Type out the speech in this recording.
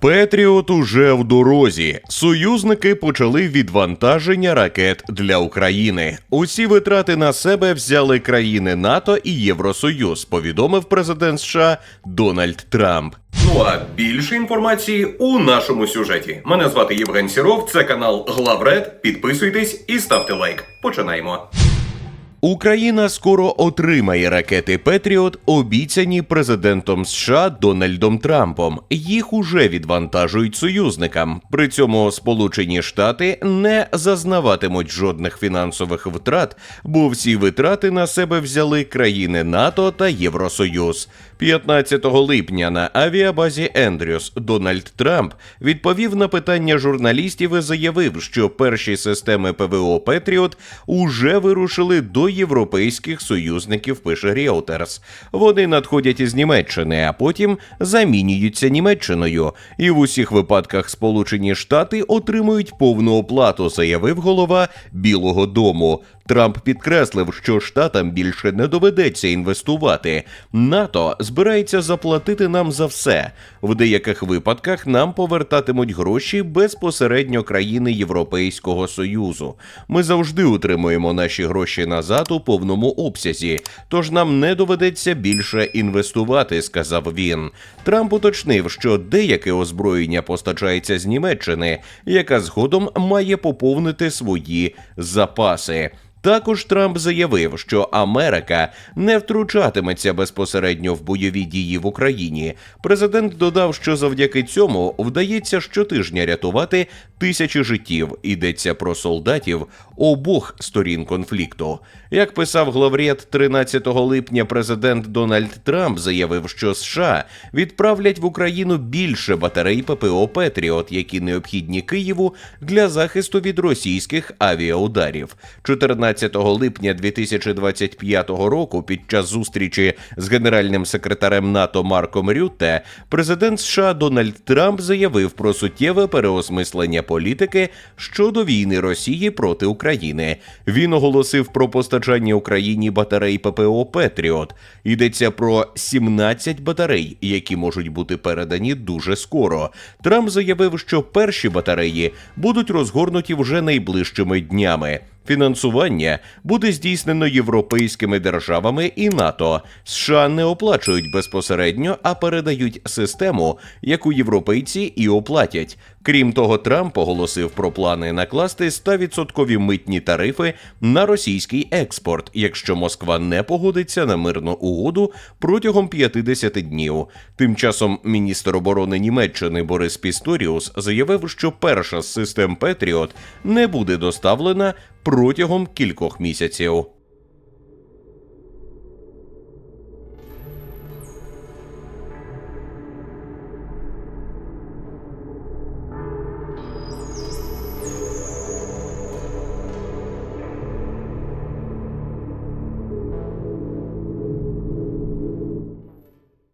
Петріот уже в дорозі. Союзники почали відвантаження ракет для України. Усі витрати на себе взяли країни НАТО і Євросоюз, повідомив президент США Дональд Трамп. Ну а більше інформації у нашому сюжеті. Мене звати Євген Сіров. Це канал Главред. Підписуйтесь і ставте лайк. Починаємо. Україна скоро отримає ракети Петріот, обіцяні президентом США Дональдом Трампом. Їх уже відвантажують союзникам. При цьому Сполучені Штати не зазнаватимуть жодних фінансових втрат, бо всі витрати на себе взяли країни НАТО та Євросоюз. 15 липня на авіабазі Ендрюс Дональд Трамп відповів на питання журналістів і заявив, що перші системи ПВО Петріот уже вирушили до європейських союзників. Пише Reuters. Вони надходять із Німеччини, а потім замінюються Німеччиною. І в усіх випадках Сполучені Штати отримують повну оплату, заявив голова Білого Дому. Трамп підкреслив, що штатам більше не доведеться інвестувати. НАТО збирається заплатити нам за все. В деяких випадках нам повертатимуть гроші безпосередньо країни Європейського союзу. Ми завжди утримуємо наші гроші назад у повному обсязі, тож нам не доведеться більше інвестувати, сказав він. Трамп уточнив, що деяке озброєння постачається з Німеччини, яка згодом має поповнити свої запаси. Також Трамп заявив, що Америка не втручатиметься безпосередньо в бойові дії в Україні. Президент додав, що завдяки цьому вдається щотижня рятувати тисячі життів. Йдеться про солдатів обох сторін конфлікту. Як писав главред 13 липня, президент Дональд Трамп заявив, що США відправлять в Україну більше батарей ППО Петріот, які необхідні Києву для захисту від російських авіаударів. 14 липня 2025 року, під час зустрічі з генеральним секретарем НАТО Марком Рютте, президент США Дональд Трамп заявив про суттєве переосмислення політики щодо війни Росії проти України. Він оголосив про постачання Україні батарей ППО Петріот. Йдеться про 17 батарей, які можуть бути передані дуже скоро. Трамп заявив, що перші батареї будуть розгорнуті вже найближчими днями. Фінансування буде здійснено європейськими державами і НАТО. США не оплачують безпосередньо, а передають систему, яку європейці і оплатять. Крім того, Трамп оголосив про плани накласти 100% митні тарифи на російський експорт, якщо Москва не погодиться на мирну угоду протягом 50 днів. Тим часом міністр оборони Німеччини Борис Пісторіус заявив, що перша з систем Петріот не буде доставлена протягом кількох місяців.